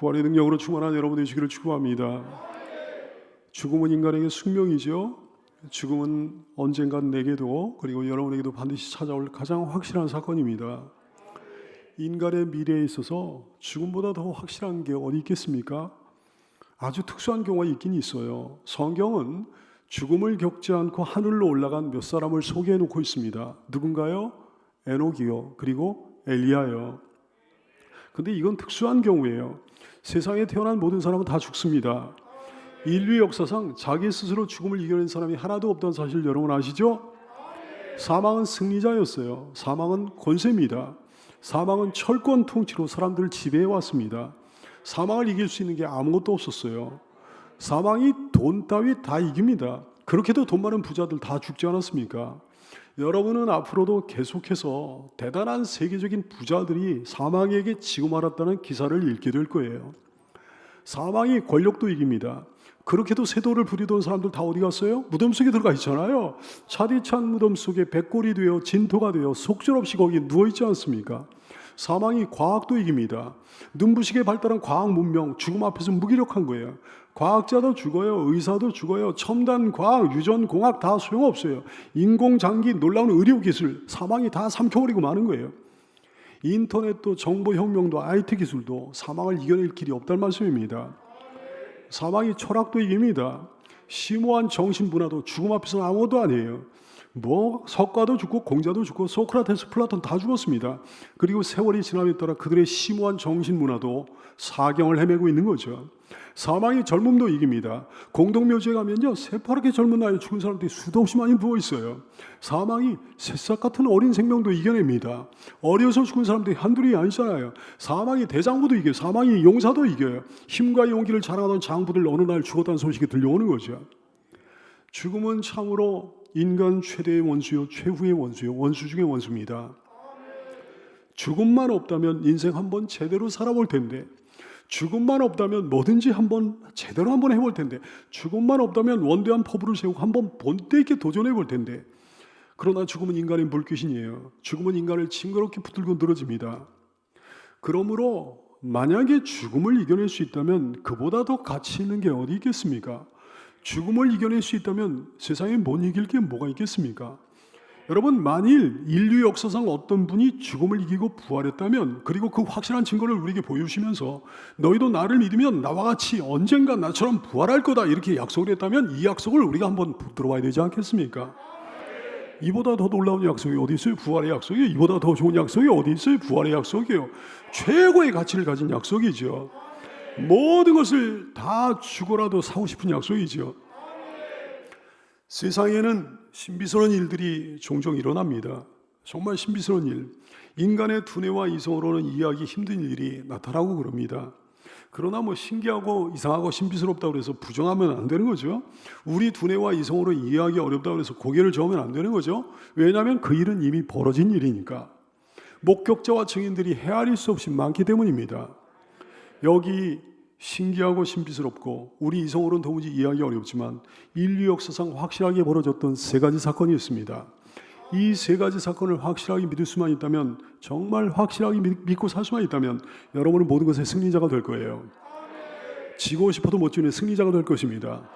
부활의 능력으로 충만한 여러분 되시기를 축복합니다. 죽음은 인간에게 숙명이죠. 죽음은 언젠간 내게도 그리고 여러분에게도 반드시 찾아올 가장 확실한 사건입니다. 인간의 미래에 있어서 죽음보다 더 확실한 게 어디 있겠습니까? 아주 특수한 경우가 있긴 있어요. 성경은 죽음을 겪지 않고 하늘로 올라간 몇 사람을 소개해 놓고 있습니다. 누군가요? 에녹이요. 그리고 엘리야요. 근데 이건 특수한 경우예요. 세상에 태어난 모든 사람은 다 죽습니다. 인류 역사상 자기 스스로 죽음을 이겨낸 사람이 하나도 없다는 사실 여러분 아시죠? 사망은 승리자였어요. 사망은 권세입니다. 사망은 철권 통치로 사람들을 지배해 왔습니다. 사망을 이길 수 있는 게 아무것도 없었어요. 사망이 돈 따위 다 이깁니다. 그렇게도 돈 많은 부자들 다 죽지 않았습니까? 여러분은 앞으로도 계속해서 대단한 세계적인 부자들이 사망에게 지고 말았다는 기사를 읽게 될 거예요. 사망이 권력도 이깁니다. 그렇게도 세도를 부리던 사람들 다 어디 갔어요? 무덤 속에 들어가 있잖아요. 차디찬 무덤 속에 백골이 되어 진토가 되어 속절없이 거기 누워 있지 않습니까? 사망이 과학도 이깁니다. 눈부시게 발달한 과학 문명, 죽음 앞에서 무기력한 거예요. 과학자도 죽어요. 의사도 죽어요. 첨단 과학, 유전 공학 다 소용없어요. 인공 장기, 놀라운 의료 기술, 사망이 다 삼켜버리고 마는 거예요. 인터넷도 정보 혁명도 IT 기술도 사망을 이겨낼 길이 없다는 말씀입니다. 사망이 철학도 이깁니다. 심오한 정신 문화도 죽음 앞에서는 아무것도 아니에요. 뭐 석가도 죽고 공자도 죽고 소크라테스, 플라톤 다 죽었습니다. 그리고 세월이 지남에 따라 그들의 심오한 정신 문화도 사경을 헤매고 있는 거죠. 사망이 젊음도 이깁니다. 공동묘지에 가면요 새파랗게 젊은 나이에 죽은 사람들이 수도 없이 많이 누워 있어요. 사망이 새싹 같은 어린 생명도 이겨냅니다. 어려서 죽은 사람들이 한둘이 아니잖아요. 사망이 대장부도 이겨요. 사망이 용사도 이겨요. 힘과 용기를 자랑하던 장부들 어느 날 죽었다는 소식이 들려오는 거죠. 죽음은 참으로 인간 최대의 원수요, 최후의 원수요, 원수 중의 원수입니다. 죽음만 없다면 인생 한번 제대로 살아볼 텐데, 죽음만 없다면 뭐든지 한번 제대로 한번 해볼 텐데, 죽음만 없다면 원대한 포부를 세우고 한번 본때 있게 도전해 볼 텐데, 그러나 죽음은 인간의 물귀신이에요. 죽음은 인간을 징그럽게 붙들고 늘어집니다. 그러므로 만약에 죽음을 이겨낼 수 있다면 그보다 더 가치 있는 게 어디 있겠습니까? 죽음을 이겨낼 수 있다면 세상에 못 이길 게 뭐가 있겠습니까? 여러분 만일 인류 역사상 어떤 분이 죽음을 이기고 부활했다면 그리고 그 확실한 증거를 우리에게 보여주시면서 너희도 나를 믿으면 나와 같이 언젠가 나처럼 부활할 거다 이렇게 약속을 했다면 이 약속을 우리가 한번 붙들어 봐야 되지 않겠습니까? 이보다 더 놀라운 약속이 어디 있어요? 부활의 약속이 이보다 더 좋은 약속이 어디 있어요? 부활의 약속이요. 최고의 가치를 가진 약속이죠. 모든 것을 다 주고라도 사고 싶은 약속이죠. 세상에는 신비스러운 일들이 종종 일어납니다. 정말 신비스러운 일. 인간의 두뇌와 이성으로는 이해하기 힘든 일이 나타나고 그럽니다. 그러나 뭐 신기하고 이상하고 신비스럽다고 해서 부정하면 안 되는 거죠. 우리 두뇌와 이성으로 이해하기 어렵다고 해서 고개를 저으면 안 되는 거죠. 왜냐하면 그 일은 이미 벌어진 일이니까. 목격자와 증인들이 헤아릴 수 없이 많기 때문입니다. 여기 신기하고 신비스럽고 우리 이성으로는 도무지 이해하기 어렵지만 인류 역사상 확실하게 벌어졌던 세 가지 사건이 있습니다. 이 세 가지 사건을 확실하게 믿을 수만 있다면 정말 확실하게 믿고 살 수만 있다면 여러분은 모든 것의 승리자가 될 거예요. 지고 싶어도 못 지는 승리자가 될 것입니다.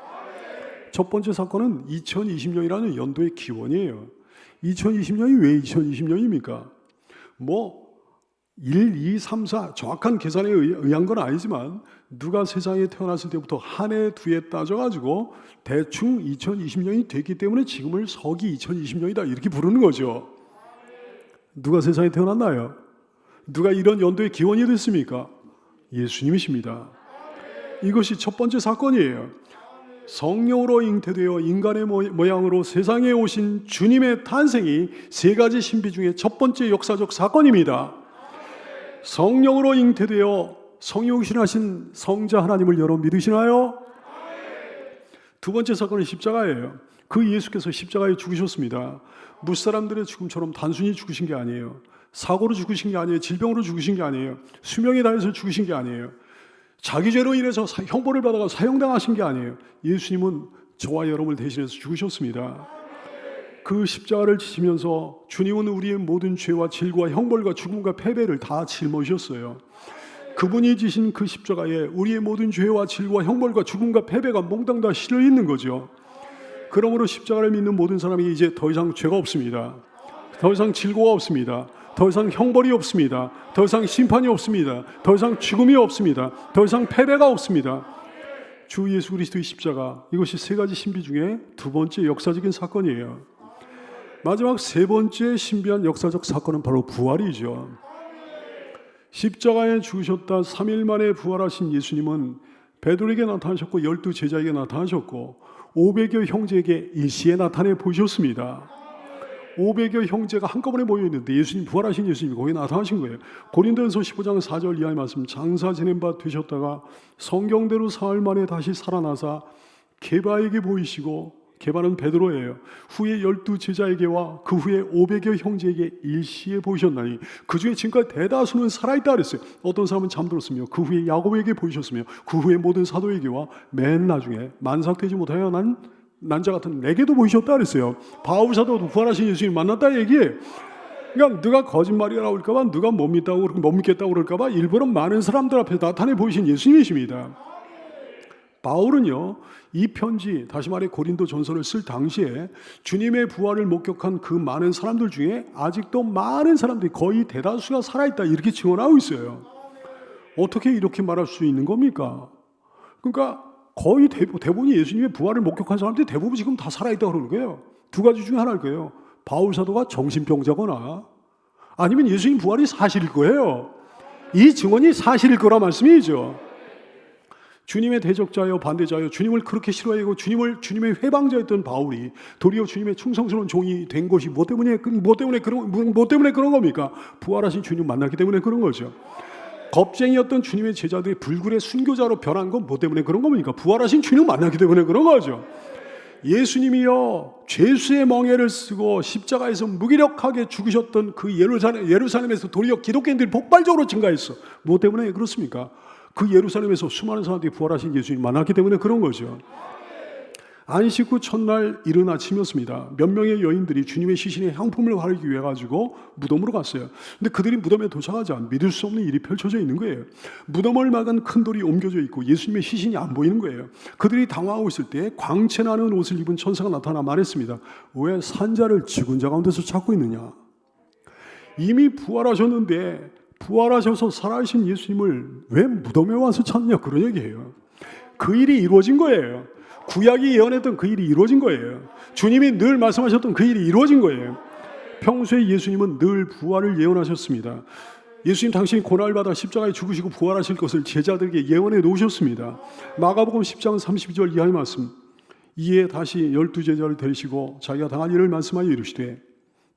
첫 번째 사건은 2020년이라는 연도의 기원이에요. 2020년이 왜 2020년입니까? 뭐 1, 2, 3, 4 정확한 계산에 의한 건 아니지만 누가 세상에 태어났을 때부터 한 해, 두 해 따져가지고 대충 2020년이 됐기 때문에 지금을 서기 2020년이다 이렇게 부르는 거죠. 누가 세상에 태어났나요? 누가 이런 연도의 기원이 됐습니까? 예수님이십니다. 이것이 첫 번째 사건이에요. 성령으로 잉태되어 인간의 모양으로 세상에 오신 주님의 탄생이 세 가지 신비 중에 첫 번째 역사적 사건입니다. 성령으로 잉태되어 성육신하신 성자 하나님을 여러분 믿으시나요? 두 번째 사건은 십자가예요. 그 예수께서 십자가에 죽으셨습니다. 무사람들의 죽음처럼 단순히 죽으신 게 아니에요. 사고로 죽으신 게 아니에요. 질병으로 죽으신 게 아니에요. 수명에 다해서 죽으신 게 아니에요. 자기 죄로 인해서 형벌을 받아가 사형당하신 게 아니에요. 예수님은 저와 여러분을 대신해서 죽으셨습니다. 그 십자가를 지시면서 주님은 우리의 모든 죄와 질과 형벌과 죽음과 패배를 다 짊어지셨어요. 그분이 지신 그 십자가에 우리의 모든 죄와 질과 형벌과 죽음과 패배가 몽땅 다 실려 있는 거죠. 그러므로 십자가를 믿는 모든 사람이 이제 더 이상 죄가 없습니다. 더 이상 질고가 없습니다. 더 이상 형벌이 없습니다. 더 이상 심판이 없습니다. 더 이상 죽음이 없습니다. 더 이상 패배가 없습니다. 주 예수 그리스도의 십자가 이것이 세 가지 신비 중에 두 번째 역사적인 사건이에요. 마지막 세 번째 신비한 역사적 사건은 바로 부활이죠. 십자가에 죽으셨다 3일 만에 부활하신 예수님은 베드로에게 나타나셨고 열두 제자에게 나타나셨고 500여 형제에게 일시에 나타내 보셨습니다. 500여 형제가 한꺼번에 모여 있는데 예수님 부활하신 예수님이 거기 나타나신 거예요. 고린도전서 15장 4절 이하의 말씀 장사 지낸 바 되셨다가 성경대로 사흘 만에 다시 살아나사 게바에게 보이시고 게바는 베드로예요. 후에 열두 제자에게와 그 후에 500여 형제에게 일시에 보이셨나니 그 중에 지금까지 대다수는 살아있다 그랬어요. 어떤 사람은 잠들었으며 그 후에 야곱에게 보이셨으며 그 후에 모든 사도에게와 맨 나중에 만삭되지 못하여 난 난자 같은 내게도 보이셨다 그랬어요. 바울 사도도 부활하신 예수님 만났다 얘기해. 그러니까 누가 거짓말이라고 그럴까봐 누가 못 믿다고 못 믿겠다고 그럴까봐 일부러 많은 사람들 앞에 나타내 보이신 예수님이십니다. 바울은요 이 편지 다시 말해 고린도 전서를 쓸 당시에 주님의 부활을 목격한 그 많은 사람들 중에 아직도 많은 사람들이 거의 대다수가 살아있다 이렇게 증언하고 있어요. 어떻게 이렇게 말할 수 있는 겁니까? 그러니까 거의 대부, 대부분이 예수님의 부활을 목격한 사람들이 대부분 지금 다 살아있다 그러는 거예요. 두 가지 중에 하나일 거예요. 바울 사도가 정신병자거나 아니면 예수님 부활이 사실일 거예요. 이 증언이 사실일 거라 말씀이죠. 주님의 대적자요 반대자요 주님을 그렇게 싫어하고 주님을 주님의 회방자였던 바울이 도리어 주님의 충성스러운 종이 된 것이 뭐 때문에 뭐 때문에 그런 뭐 때문에 그런 겁니까? 부활하신 주님 만났기 때문에 그런 거죠. 겁쟁이였던 주님의 제자들이 불굴의 순교자로 변한 건 뭐 때문에 그런 겁니까? 부활하신 주님 만났기 때문에 그런 거죠. 예수님이요 죄수의 멍에를 쓰고 십자가에서 무기력하게 죽으셨던 그 예루살렘, 예루살렘에서 도리어 기독교인들이 폭발적으로 증가했어. 뭐 때문에 그렇습니까? 그 예루살렘에서 수많은 사람들이 부활하신 예수님 만났기 때문에 그런 거죠. 안식 후 첫날 이른 아침이었습니다. 몇 명의 여인들이 주님의 시신에 향품을 바르기 위해 가지고 무덤으로 갔어요. 근데 그들이 무덤에 도착하자 믿을 수 없는 일이 펼쳐져 있는 거예요. 무덤을 막은 큰 돌이 옮겨져 있고 예수님의 시신이 안 보이는 거예요. 그들이 당황하고 있을 때 광채 나는 옷을 입은 천사가 나타나 말했습니다. 왜 산자를 죽은 자 가운데서 찾고 있느냐? 이미 부활하셨는데 부활하셔서 살아계신 예수님을 왜 무덤에 와서 찾냐 그런 얘기예요. 그 일이 이루어진 거예요. 구약이 예언했던 그 일이 이루어진 거예요. 주님이 늘 말씀하셨던 그 일이 이루어진 거예요. 평소에 예수님은 늘 부활을 예언하셨습니다. 예수님 당신이 고난을 받아 십자가에 죽으시고 부활하실 것을 제자들에게 예언해 놓으셨습니다. 마가복음 10장 32절 이하의 말씀. 이에 다시 열두 제자를 데리시고 자기가 당한 일을 말씀하여 이르시되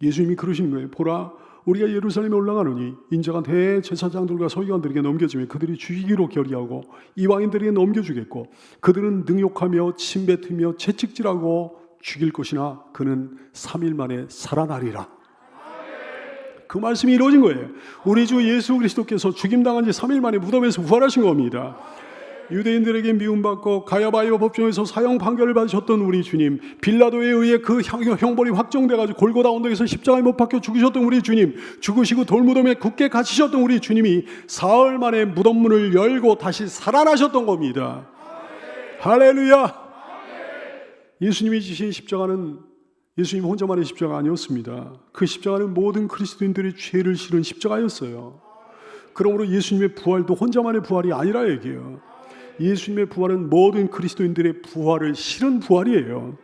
예수님이 그러시는 거예요. 보라 우리가 예루살렘에 올라가노니 인자가 대제사장들과 서기관들에게 넘겨주며 그들이 죽이기로 결의하고 이방인들에게 넘겨주겠고 그들은 능욕하며 침뱉으며 채찍질하고 죽일 것이나 그는 3일 만에 살아나리라. 그 말씀이 이루어진 거예요. 우리 주 예수 그리스도께서 죽임당한 지 3일 만에 무덤에서 부활하신 겁니다. 유대인들에게 미움받고 가야바이오 법정에서 사형 판결을 받으셨던 우리 주님, 빌라도에 의해 그 형벌이 확정돼가지고 골고다 언덕에서 십자가에 못 박혀 죽으셨던 우리 주님, 죽으시고 돌무덤에 굳게 갇히셨던 우리 주님이 사흘 만에 무덤문을 열고 다시 살아나셨던 겁니다. 할렐루야! 예수님이 지신 십자가는 예수님 혼자만의 십자가 아니었습니다. 그 십자가는 모든 그리스도인들의 죄를 실은 십자가였어요. 그러므로 예수님의 부활도 혼자만의 부활이 아니라 얘기해요. 예수님의 부활은 모든 그리스도인들의 부활을 실은 부활이에요.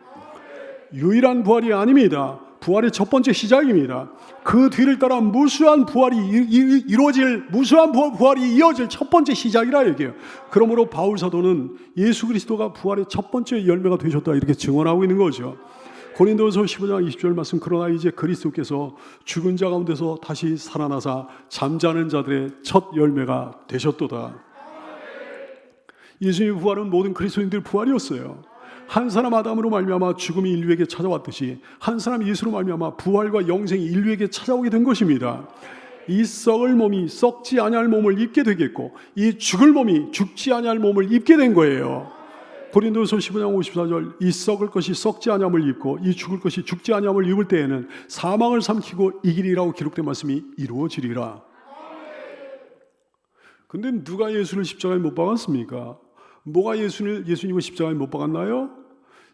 유일한 부활이 아닙니다. 부활의 첫 번째 시작입니다. 그 뒤를 따라 무수한 부활이 이, 루어질 무수한 부활이 이어질 첫 번째 시작이라 얘기해요. 그러므로 바울 사도는 예수 그리스도가 부활의 첫 번째 열매가 되셨다 이렇게 증언하고 있는 거죠. 고린도서 15장 20절 말씀 그러나 이제 그리스도께서 죽은 자 가운데서 다시 살아나사 잠자는 자들의 첫 열매가 되셨도다. 예수님의 부활은 모든 그리스도인들 부활이었어요. 한 사람 아담으로 말미암아 죽음이 인류에게 찾아왔듯이 한 사람 예수로 말미암아 부활과 영생이 인류에게 찾아오게 된 것입니다. 이 썩을 몸이 썩지 아니할 몸을 입게 되겠고 이 죽을 몸이 죽지 아니할 몸을 입게 된 거예요. 고린도서 15장 54절 이 썩을 것이 썩지 아니함을 입고 이 죽을 것이 죽지 아니함을 입을 때에는 사망을 삼키고 이기리라고 기록된 말씀이 이루어지리라. 근데 누가 예수를 십자가에 못 박았습니까? 뭐가 예수를 예수님을 십자가에 못 박았나요?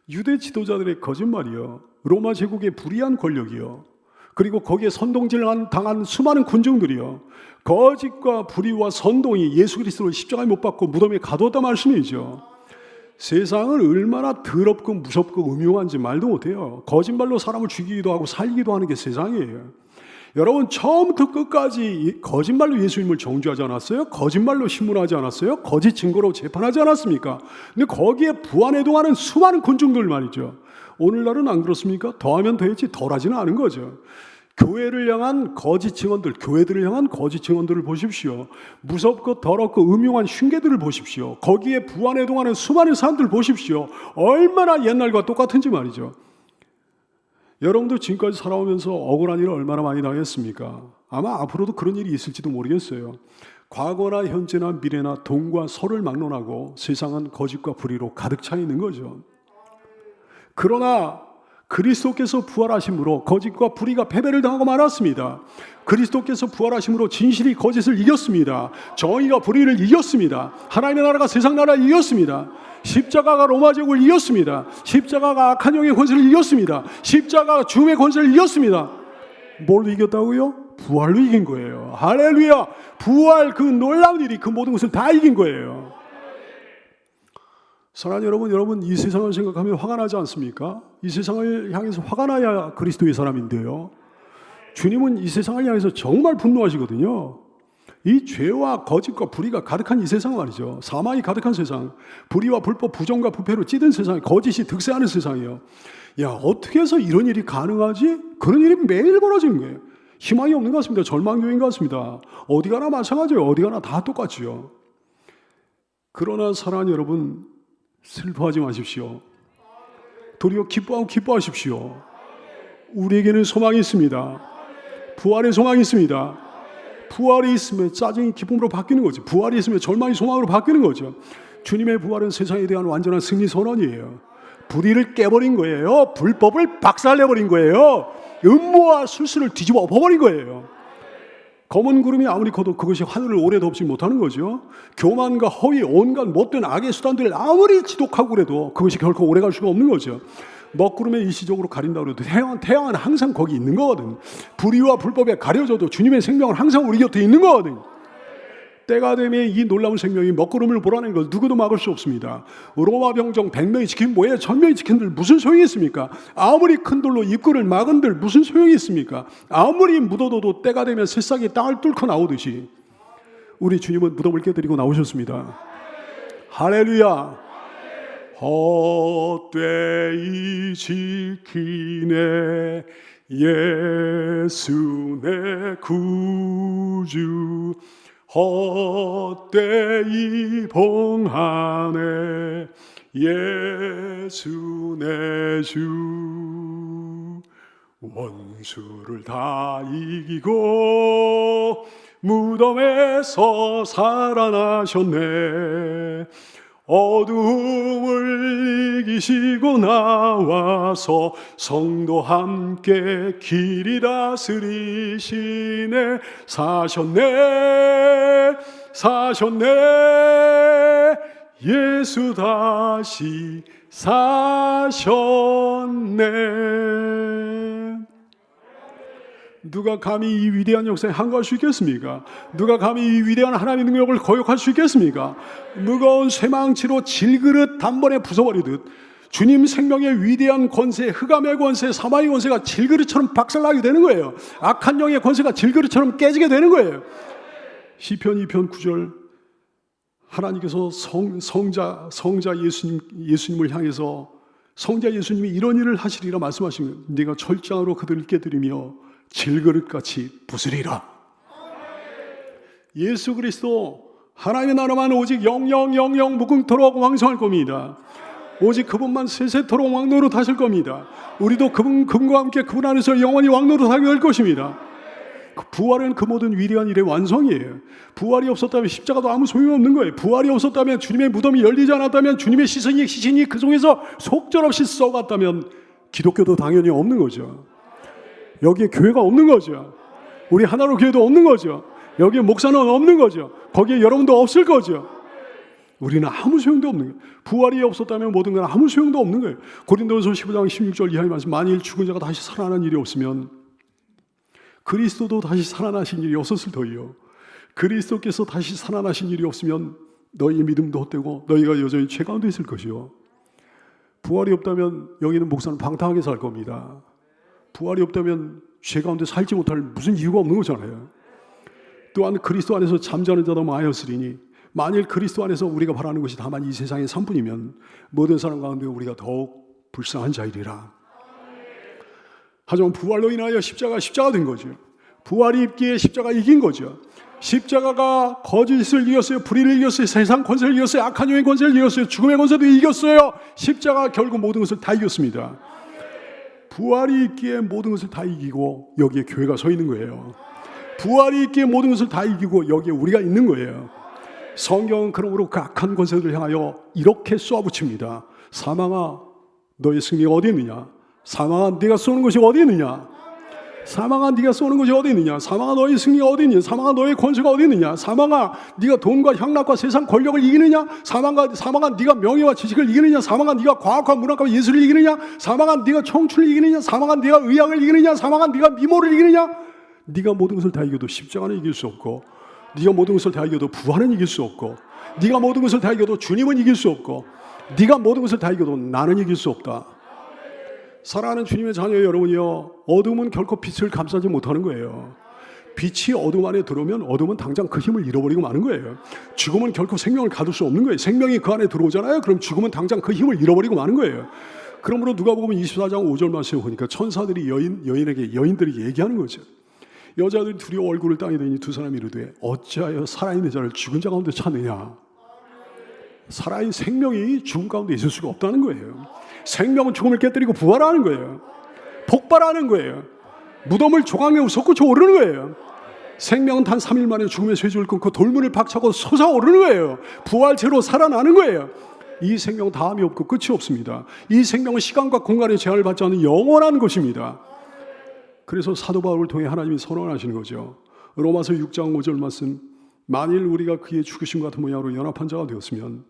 유대 지도자들의 거짓말이요. 로마 제국의 불의한 권력이요. 그리고 거기에 선동질을 당한 수많은 군중들이요. 거짓과 불의와 선동이 예수 그리스도를 십자가에 못 박고 무덤에 가두었다 말씀이죠. 세상은 얼마나 더럽고 무섭고 음흉한지 말도 못해요. 거짓말로 사람을 죽이기도 하고 살리기도 하는 게 세상이에요. 여러분 처음부터 끝까지 거짓말로 예수님을 정죄하지 않았어요? 거짓말로 신문하지 않았어요? 거짓 증거로 재판하지 않았습니까? 근데 거기에 부안해동하는 수많은 군중들 말이죠. 오늘날은 안 그렇습니까? 더하면 더했지 덜하지는 않은 거죠. 교회를 향한 거짓 증언들, 교회들을 향한 거짓 증언들을 보십시오. 무섭고 더럽고 음흉한 흉계들을 보십시오. 거기에 부안해동하는 수많은 사람들 보십시오. 얼마나 옛날과 똑같은지 말이죠. 여러분도 지금까지 살아오면서 억울한 일을 얼마나 많이 당했습니까? 아마 앞으로도 그런 일이 있을지도 모르겠어요. 과거나 현재나 미래나 돈과 서를 막론하고 세상은 거짓과 불의로 가득 차 있는 거죠. 그러나 그리스도께서 부활하심으로 거짓과 불의가 패배를 당하고 말았습니다. 그리스도께서 부활하심으로 진실이 거짓을 이겼습니다. 정의가 불의를 이겼습니다. 하나님의 나라가 세상 나라를 이겼습니다. 십자가가 로마 제국을 이겼습니다. 십자가가 악한 영의 권세를 이겼습니다. 십자가가 죽음의 권세를 이겼습니다. 뭘로 이겼다고요? 부활로 이긴 거예요. 할렐루야! 부활 그 놀라운 일이 그 모든 것을 다 이긴 거예요. 사랑하는 여러분, 여러분 이 세상을 생각하면 화가 나지 않습니까? 이 세상을 향해서 화가 나야 그리스도의 사람인데요. 주님은 이 세상을 향해서 정말 분노하시거든요. 이 죄와 거짓과 불의가 가득한 이 세상 말이죠. 사망이 가득한 세상, 불의와 불법, 부정과 부패로 찌든 세상, 거짓이 득세하는 세상이에요. 야, 어떻게 해서 이런 일이 가능하지? 그런 일이 매일 벌어지는 거예요. 희망이 없는 것 같습니다. 절망적인 것 같습니다. 어디 가나 마찬가지예요. 어디 가나 다 똑같지요. 그러나 사랑하는 여러분, 슬퍼하지 마십시오. 도리어 기뻐하고 기뻐하십시오. 우리에게는 소망이 있습니다. 부활의 소망이 있습니다. 부활이 있으면 짜증이 기쁨으로 바뀌는 거죠. 부활이 있으면 절망이 소망으로 바뀌는 거죠. 주님의 부활은 세상에 대한 완전한 승리 선언이에요. 불의를 깨버린 거예요. 불법을 박살내버린 거예요. 음모와 술수를 뒤집어 엎어버린 거예요. 검은 구름이 아무리 커도 그것이 하늘을 오래 덮지 못하는 거죠. 교만과 허위, 온갖 못된 악의 수단들을 아무리 지독하고 그래도 그것이 결코 오래 갈 수가 없는 거죠. 먹구름에 일시적으로 가린다 그래도 태양, 태양은 항상 거기 있는 거거든. 불의와 불법에 가려져도 주님의 생명은 항상 우리 곁에 있는 거거든. 때가 되면 이 놀라운 생명이 먹구름을 몰아내는 걸 누구도 막을 수 없습니다. 로마 병정 100명이 지킨 뭐에 천명이 지킨들 무슨 소용이 있습니까? 아무리 큰 돌로 입구를 막은들 무슨 소용이 있습니까? 아무리 묻어둬도 때가 되면 새싹이 땅을 뚫고 나오듯이 우리 주님은 무덤을 깨뜨리고 나오셨습니다. 할렐루야. 헛되이 지키네 예수 내 구주 헛되이 봉하네 예수 내 주. 원수를 다 이기고 무덤에서 살아나셨네 어둠을 이기시고 나와서 성도 함께 길이 다스리시네. 사셨네 사셨네. 예수 다시 사셨네 누가 감히 이 위대한 역사에 항거할 수 있겠습니까? 누가 감히 이 위대한 하나님의 능력을 거역할 수 있겠습니까? 무거운 쇠망치로 질그릇 단번에 부숴버리듯 주님 생명의 위대한 권세, 흑암의 권세, 사마의 권세가 질그릇처럼 박살나게 되는 거예요. 악한 영의 권세가 질그릇처럼 깨지게 되는 거예요. 시편 2편 9절 하나님께서 성, 성자 성자 예수님 예수님을 향해서 성자 예수님이 이런 일을 하시리라 거예요. 네가 철장으로 그들을 깨뜨리며 질그릇같이 부수리라. 예수 그리스도 하나님의 나라만 오직 영영영영 무궁토록 왕성할 겁니다. 오직 그분만 세세토록 왕노릇 하실 겁니다. 우리도 그분 그분과 함께 그분 안에서 영원히 왕노릇 하게 될 것입니다. 그 부활은 그 모든 위대한 일의 완성이에요. 부활이 없었다면 십자가도 아무 소용이 없는 거예요. 부활이 없었다면 주님의 무덤이 열리지 않았다면 주님의 시선이 시신이 그 속에서 속절없이 썩었다면 기독교도 당연히 없는 거죠. 여기에 교회가 없는 거죠. 우리 하나로 교회도 없는 거죠. 여기에 목사는 없는 거죠. 거기에 여러분도 없을 거죠. 우리는 아무 소용도 없는 거예요. 부활이 없었다면 모든 건 아무 소용도 없는 거예요. 고린도전서 15장 16절 이하의 말씀 만일 죽은 자가 다시 살아나는 일이 없으면 그리스도도 다시 살아나신 일이 없었을 터이요. 그리스도께서 다시 살아나신 일이 없으면 너희 믿음도 헛되고 너희가 여전히 죄 가운데 있을 것이요. 부활이 없다면 여기는 목사는 방탕하게 살 겁니다. 부활이 없다면 죄 가운데 살지 못할 무슨 이유가 없는 거잖아요. 또한 그리스도 안에서 잠자는 자도 많이었으리니 만일 그리스도 안에서 우리가 바라는 것이 다만 이 세상의 산뿐이면 모든 사람 가운데 우리가 더욱 불쌍한 자이리라. 하지만 부활로 인하여 십자가 십자가 된 거죠. 부활이 있기에 십자가 이긴 거죠. 십자가가 거짓을 이겼어요. 불의를 이겼어요. 세상 권세를 이겼어요. 악한 영의 권세를 이겼어요. 죽음의 권세도 이겼어요. 십자가 결국 모든 것을 다 이겼습니다. 부활이 있기에 모든 것을 다 이기고 여기에 교회가 서 있는 거예요. 부활이 있기에 모든 것을 다 이기고 여기에 우리가 있는 거예요. 성경은 그러므로 그 악한 권세들을 향하여 이렇게 쏘아붙입니다. 사망아, 너의 승리가 어디 있느냐? 사망아, 네가 쏘는 것이 어디 있느냐? 사망아, 네가 쏘는 것이 어디 있느냐? 사망아, 너의 승리가 어디 있느냐? 사망아, 너의 권세가 어디 있느냐? 사망아, 네가 돈과 향락과 세상 권력을 이기느냐? 사망아, 사망아, 네가 명예와 지식을 이기느냐? 사망아, 네가 과학과 문학과 예술을 이기느냐? 사망아, 네가 청춘을 이기느냐? 사망아, 네가 의학을 이기느냐? 사망아, 네가 미모를 이기느냐? 네가 모든 것을 다 이겨도 십자가는 이길 수 없고 네가 모든 것을 다 이겨도 부활은 이길 수 없고 네가 모든 것을 다 이겨도 주님은 이길 수 없고 네가 모든 것을 다 이겨도 나는 이길 수 없다. 사랑하는 주님의 자녀 여러분이요 어둠은 결코 빛을 감싸지 못하는 거예요. 빛이 어둠 안에 들어오면 어둠은 당장 그 힘을 잃어버리고 마는 거예요. 죽음은 결코 생명을 가둘 수 없는 거예요. 생명이 그 안에 들어오잖아요. 그럼 죽음은 당장 그 힘을 잃어버리고 마는 거예요. 그러므로 누가 보면 24장 5절 말씀에 보니까 천사들이 여인 여인에게 여인들이 얘기하는 거죠. 여자들이 두려워 얼굴을 땅에 대니 두 사람이 이르되 어찌하여 살아있는 자를 죽은 자 가운데 찾느냐 살아있는 생명이 죽음 가운데 있을 수가 없다는 거예요 생명은 죽음을 깨뜨리고 부활하는 거예요. 폭발하는 거예요. 무덤을 조각내고 솟구쳐 오르는 거예요. 생명은 단 3일 만에 죽음의 쇠줄을 끊고 돌문을 박차고 솟아오르는 거예요. 부활체로 살아나는 거예요. 이 생명은 다음이 없고 끝이 없습니다. 이 생명은 시간과 공간의 제한을 받지 않는 영원한 것입니다. 그래서 사도 바울을 통해 하나님이 선언하시는 거죠. 로마서 6장 5절 말씀 만일 우리가 그의 죽으심 같은 모양으로 연합한 자가 되었으면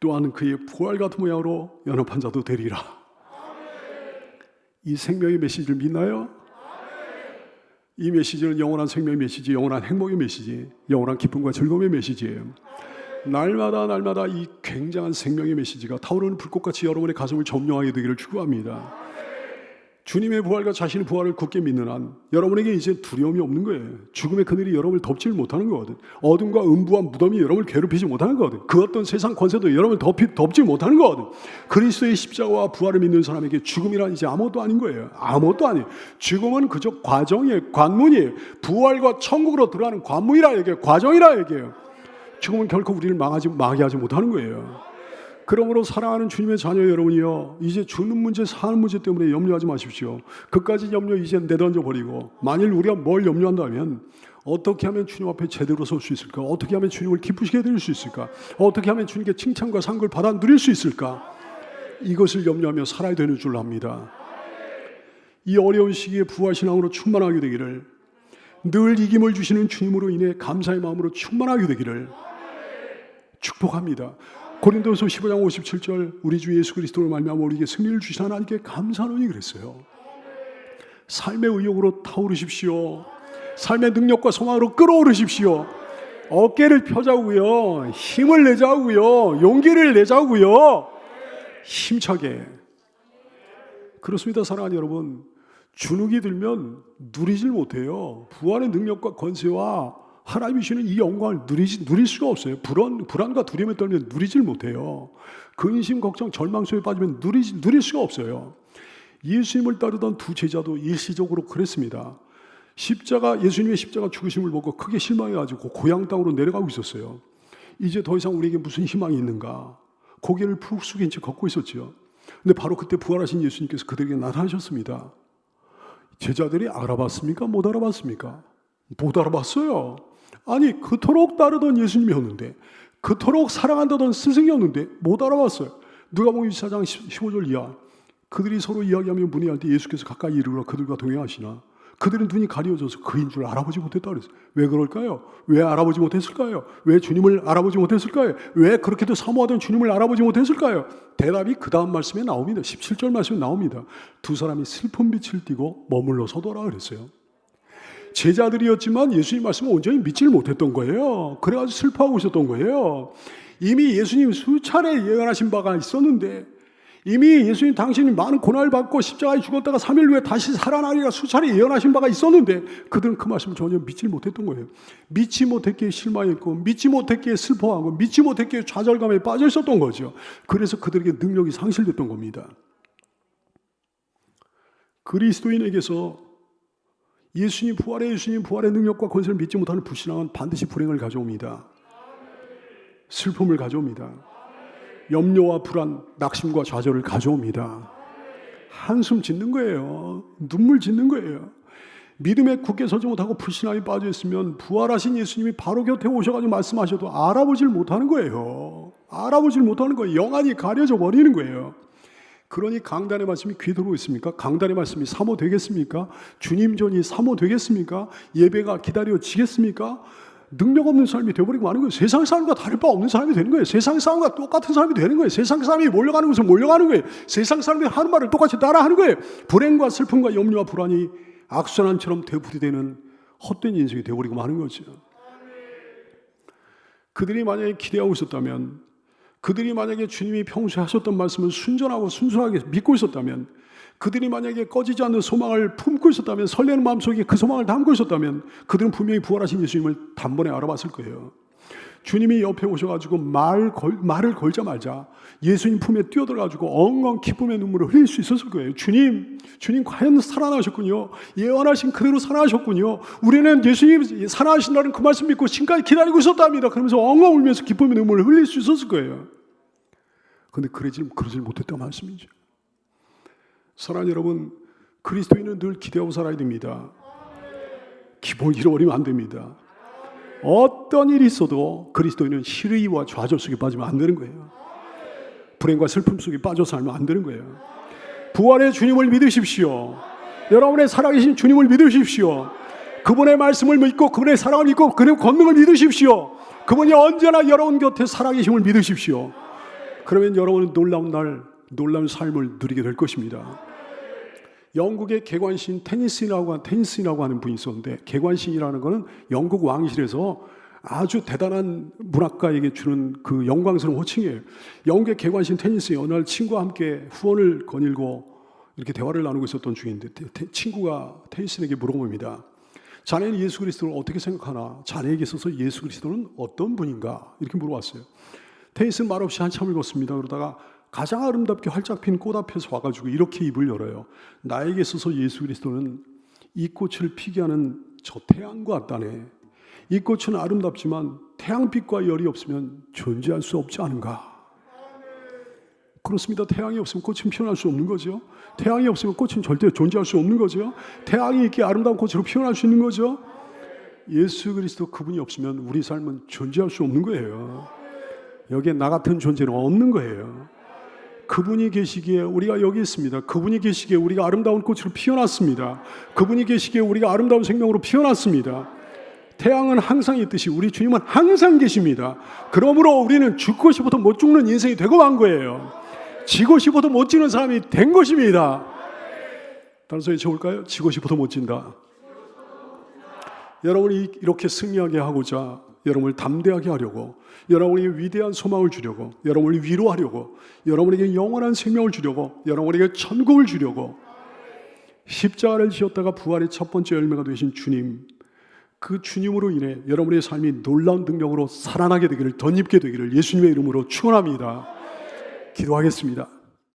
또한 그의 부활 같은 모양으로 연합한 자도 되리라. 이 생명의 메시지를 믿나요? 이 메시지는 영원한 생명의 메시지, 영원한 행복의 메시지, 영원한 기쁨과 즐거움의 메시지예요. 날마다 날마다 이 굉장한 생명의 메시지가 타오르는 불꽃같이 여러분의 가슴을 점령하게 되기를 축원합니다. 주님의 부활과 자신의 부활을 굳게 믿는 한 여러분에게 이제 두려움이 없는 거예요. 죽음의 그늘이 여러분을 덮지 못하는 거거든. 어둠과 음부한 무덤이 여러분을 괴롭히지 못하는 거거든. 그 어떤 세상 권세도 여러분을 덮이, 덮지 못하는 거거든. 그리스도의 십자가와 부활을 믿는 사람에게 죽음이란 이제 아무것도 아닌 거예요. 아무것도 아니에요. 죽음은 그저 과정이에요. 관문이에요. 부활과 천국으로 들어가는 관문이라 얘기해요. 과정이라 얘기해요. 죽음은 결코 우리를 망하지, 망하게 하지 못하는 거예요. 그러므로 사랑하는 주님의 자녀 여러분이요. 이제 죽는 문제, 사는 문제 때문에 염려하지 마십시오. 그까지 염려 이제 내던져 버리고 만일 우리가 뭘 염려한다면 어떻게 하면 주님 앞에 제대로 설 수 있을까? 어떻게 하면 주님을 기쁘시게 해드릴 수 있을까? 어떻게 하면 주님께 칭찬과 상을 받아 누릴 수 있을까? 이것을 염려하며 살아야 되는 줄 압니다. 이 어려운 시기에 부활신앙으로 충만하게 되기를 늘 이김을 주시는 주님으로 인해 감사의 마음으로 충만하게 되기를 축복합니다. 고린도서 15장 57절 우리 주 예수 그리스도를 말미암아 우리에게 승리를 주신 하나님께 감사하노니 그랬어요. 삶의 의욕으로 타오르십시오. 삶의 능력과 소망으로 끌어오르십시오. 어깨를 펴자고요. 힘을 내자고요. 용기를 내자고요. 힘차게. 그렇습니다, 사랑하는 여러분. 주눅이 들면 누리질 못해요. 부활의 능력과 권세와 하나님이 주시는 이 영광을 누리지, 누릴 수가 없어요. 불안, 불안과 두려움에 떨면 누리질 못해요. 근심, 걱정, 절망 속에 빠지면 누리지, 누릴 수가 없어요. 예수님을 따르던 두 제자도 일시적으로 그랬습니다. 십자가, 예수님의 십자가 죽으심을 보고 크게 실망해가지고 고향 땅으로 내려가고 있었어요. 이제 더 이상 우리에게 무슨 희망이 있는가? 고개를 푹 숙인 채 걷고 있었죠. 근데 바로 그때 부활하신 예수님께서 그들에게 나타나셨습니다. 제자들이 알아봤습니까? 못 알아봤습니까? 못 알아봤어요. 아니 그토록 따르던 예수님이었는데 그토록 사랑한다던 스승이었는데 못 알아봤어요. 누가 보면 24장 15절 이하 그들이 서로 이야기하며 문의할 때 예수께서 가까이 이르러 그들과 동행하시나 그들의 눈이 가려져서 그인 줄 알아보지 못했다 그랬어요. 왜 그럴까요? 왜 알아보지 못했을까요? 왜 주님을 알아보지 못했을까요? 왜 그렇게도 사모하던 주님을 알아보지 못했을까요? 대답이 그 다음 말씀에 나옵니다. 17절 말씀에 나옵니다. 두 사람이 슬픈 빛을 띠고 머물러 서더라 그랬어요. 제자들이었지만 예수님 말씀을 온전히 믿지를 못했던 거예요. 그래가지고 슬퍼하고 있었던 거예요. 이미 예수님 수차례 예언하신 바가 있었는데 이미 예수님 당신이 많은 고난을 받고 십자가에 죽었다가 3일 후에 다시 살아나리라 수차례 예언하신 바가 있었는데 그들은 그 말씀을 전혀 믿지 못했던 거예요. 믿지 못했기에 실망했고 믿지 못했기에 슬퍼하고 믿지 못했기에 좌절감에 빠져 있었던 거죠. 그래서 그들에게 능력이 상실됐던 겁니다. 그리스도인에게서 예수님 부활의 예수님 부활의 능력과 권세를 믿지 못하는 불신앙은 반드시 불행을 가져옵니다. 슬픔을 가져옵니다. 염려와 불안, 낙심과 좌절을 가져옵니다. 한숨 짓는 거예요. 눈물 짓는 거예요. 믿음에 굳게 서지 못하고 불신앙에 빠져 있으면 부활하신 예수님이 바로 곁에 오셔가지고 말씀하셔도 알아보질 못하는 거예요. 알아보질 못하는 거예요. 영안이 가려져 버리는 거예요. 그러니 강단의 말씀이 귀도로 있습니까? 강단의 말씀이 사모 되겠습니까? 주님 전이 사모 되겠습니까? 예배가 기다려지겠습니까? 능력 없는 삶이 되어버리고 마는 거예요. 세상 사람과 다를 바 없는 사람이 되는 거예요. 세상 사람과 똑같은 사람이 되는 거예요. 세상 사람이 몰려가는 곳을 몰려가는 거예요. 세상 사람이 하는 말을 똑같이 따라하는 거예요. 불행과 슬픔과 염려와 불안이 악순환처럼 되풀이되는 헛된 인생이 되어버리고 마는 거죠. 그들이 만약에 기대하고 있었다면 그들이 만약에 주님이 평소에 하셨던 말씀을 순전하고 순수하게 믿고 있었다면 그들이 만약에 꺼지지 않는 소망을 품고 있었다면 설레는 마음속에 그 소망을 담고 있었다면 그들은 분명히 부활하신 예수님을 단번에 알아봤을 거예요. 주님이 옆에 오셔가지고 말 걸, 말을 걸자마자 예수님 품에 뛰어들어가지고 엉엉 기쁨의 눈물을 흘릴 수 있었을 거예요. 주님, 주님 과연 살아나셨군요. 예언하신 그대로 살아나셨군요. 우리는 예수님 살아나신다는 그 말씀 믿고 지금까지 기다리고 있었답니다. 그러면서 엉엉 울면서 기쁨의 눈물을 흘릴 수 있었을 거예요. 근데 그러질, 그러질 못했다는 말씀이죠. 사랑하는 여러분, 그리스도인은 늘 기대하고 살아야 됩니다. 기본 잃어버리면 안 됩니다. 어떤 일이 있어도 그리스도인은 시의와 좌절 속에 빠지면 안 되는 거예요. 불행과 슬픔 속에 빠져 살면 안 되는 거예요. 부활의 주님을 믿으십시오. 여러분의 살아계신 주님을 믿으십시오. 그분의 말씀을 믿고 그분의 사랑을 믿고 그분의 권능을 믿으십시오. 그분이 언제나 여러분 곁에 살아계심을 믿으십시오. 그러면 여러분은 놀라운 날, 놀라운 삶을 누리게 될 것입니다. 영국의 개관신 테니스라고 테니스라고 하는 분이 있었는데 개관신이라는 것은 영국 왕실에서 아주 대단한 문학가에게 주는 그 영광스러운 호칭이에요. 영국의 개관신 테니스 어느 날 친구와 함께 후원을 거닐고 이렇게 대화를 나누고 있었던 중인데 친구가 테니스에게 물어봅니다. 자네는 예수 그리스도를 어떻게 생각하나? 자네에게 있어서 예수 그리스도는 어떤 분인가? 이렇게 물어봤어요. 테니스는 말없이 한참을 걷습니다. 그러다가 가장 아름답게 활짝 핀 꽃 앞에서 와가지고 이렇게 입을 열어요. 나에게 있어서 예수 그리스도는 이 꽃을 피게 하는 저 태양과 같다네. 이 꽃은 아름답지만 태양빛과 열이 없으면 존재할 수 없지 않은가? 그렇습니다. 태양이 없으면 꽃은 피어날 수 없는 거죠. 태양이 없으면 꽃은 절대 존재할 수 없는 거죠. 태양이 있게 아름다운 꽃으로 피어날 수 있는 거죠. 예수 그리스도 그분이 없으면 우리 삶은 존재할 수 없는 거예요. 여기에 나 같은 존재는 없는 거예요. 그분이 계시기에 우리가 여기 있습니다. 그분이 계시기에 우리가 아름다운 꽃으로 피어났습니다. 그분이 계시기에 우리가 아름다운 생명으로 피어났습니다. 태양은 항상 있듯이 우리 주님은 항상 계십니다. 그러므로 우리는 죽고 싶어도 못 죽는 인생이 되고 만 거예요. 지고 싶어도 못 지는 사람이 된 것입니다. 다른 소리 좋을까요? 지고 싶어도 못 진다. 여러분이 이렇게 승리하게 하고자 여러분을 담대하게 하려고 여러분에게 위대한 소망을 주려고 여러분을 위로하려고 여러분에게 영원한 생명을 주려고 여러분에게 천국을 주려고 십자가를 지었다가 부활의 첫 번째 열매가 되신 주님 그 주님으로 인해 여러분의 삶이 놀라운 능력으로 살아나게 되기를 덧입게 되기를 예수님의 이름으로 축원합니다. 기도하겠습니다.